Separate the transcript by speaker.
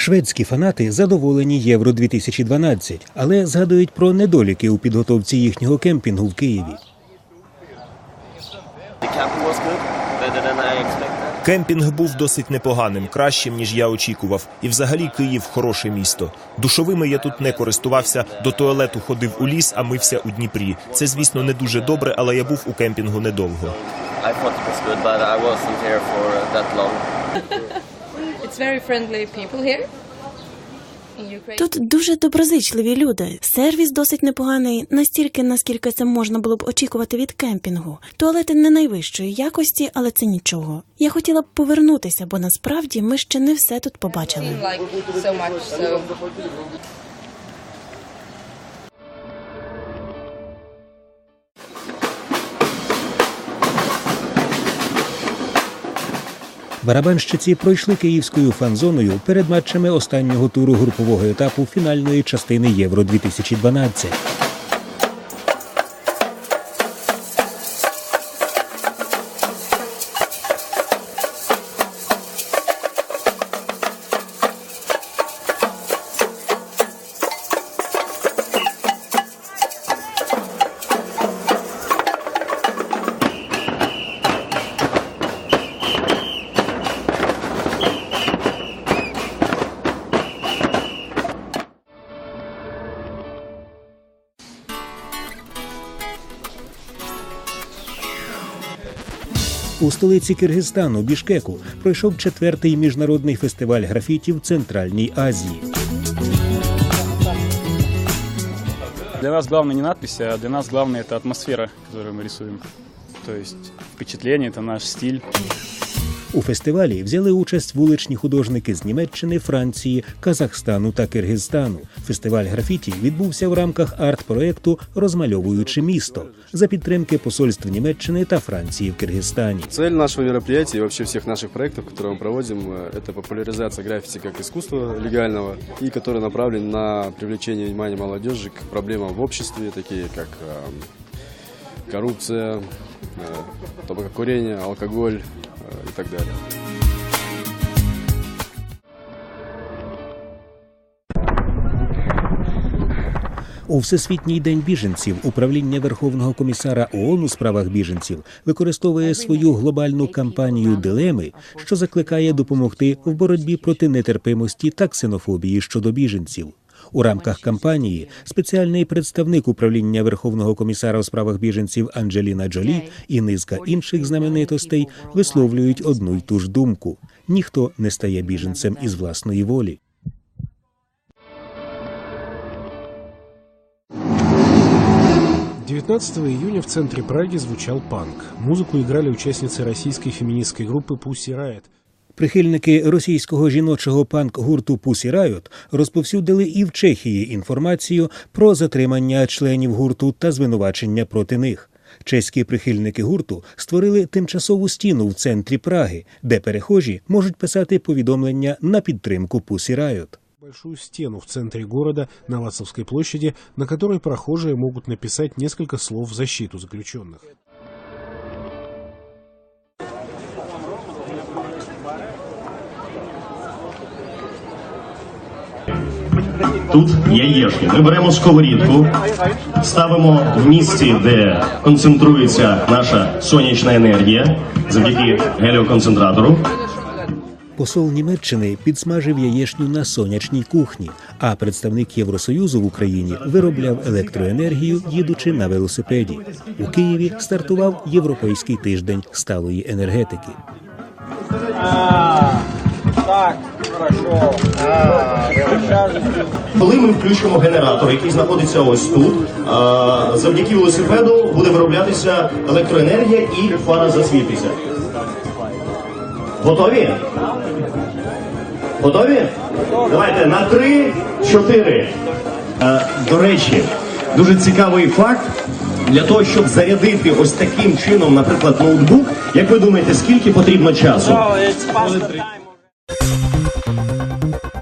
Speaker 1: Шведські фанати задоволені Євро 2012, але згадують про недоліки у підготовці їхнього кемпінгу в Києві.
Speaker 2: Кемпінг був досить непоганим, кращим ніж я очікував. І взагалі Київ хороше місто. Душовими я тут не користувався. До туалету ходив у ліс, а мився у Дніпрі. Це, звісно, не дуже добре, але я був у кемпінгу недовго.
Speaker 3: It's very friendly people here.
Speaker 4: Тут дуже доброзичливі люди. Сервіс досить непоганий, настільки, наскільки це можна було б очікувати від кемпінгу. Туалети не найвищої якості, але це нічого. Я хотіла б повернутися, бо насправді ми ще не все тут побачили.
Speaker 1: Барабанщиці пройшли київською фан-зоною перед матчами останнього туру групового етапу фінальної частини Євро 2012. У столиці Киргизстану Бішкеку пройшов четвертий міжнародний фестиваль графіті в Центральній Азії.
Speaker 5: Для нас главное не надписи, а для нас главное это атмосфера, которую мы рисуем. То есть впечатление, это наш стиль.
Speaker 1: У фестивалі взяли участь вуличні художники з Німеччини, Франції, Казахстану та Киргизстану. Фестиваль графіті відбувся в рамках арт-проекту Розмальовуючи місто за підтримки посольств Німеччини та Франції в Киргизстані.
Speaker 6: Цель нашего мероприятия и вообще всех наших проектов, которые мы проводим, э, это популяризация граффити как искусства легального и который направлен на привлечение внимания молодежи к проблемам в обществе, такие как эм, коррупция, э, табакокурение, алкоголь э, и так далее.
Speaker 1: У Всесвітній день біженців управління Верховного комісара ООН у справах біженців використовує свою глобальну кампанію дилеми, що закликає допомогти в боротьбі проти нетерпимості та ксенофобії щодо біженців. У рамках кампанії спеціальний представник управління Верховного комісара у справах біженців Анджеліна Джолі і низка інших знаменитостей висловлюють одну й ту ж думку: ніхто не стає біженцем із власної волі.
Speaker 7: 19 июня в центре Праги звучал панк. Музыку играли участницы российской феминистской группы Pussy Riot.
Speaker 1: Прихильники російського жіночого панк-гурту Pussy Riot розповсюдили і в Чехії інформацію про затримання членів гурту та звинувачення проти них. Чеські прихильники гурту створили тимчасову стіну в центрі Праги, де перехожі можуть писати повідомлення на підтримку Pussy Riot.
Speaker 7: Большую стену в центре города на Вацовской площади, на которой прохожие могут написать несколько слов в защиту заключенных.
Speaker 8: Тут яєшки. Ми беремо сковорідку, ставимо в місці, де концентрується наша сонячна енергія завдяки геліоконцентратору.
Speaker 1: Посол Німеччини підсмажив яєшню на сонячній кухні, а представник Євросоюзу в Україні виробляв електроенергію, їдучи на велосипеді. У Києві стартував Європейський тиждень сталої енергетики.
Speaker 8: Коли ми включимо генератор, який знаходиться ось тут, завдяки велосипеду буде вироблятися електроенергія і фара засвітиться. Готові? Готові? Давайте на три, чотири. Е, До речі, дуже цікавий факт. Для того, щоб зарядити ось таким чином, наприклад, ноутбук, як ви думаєте, скільки потрібно часу? うん。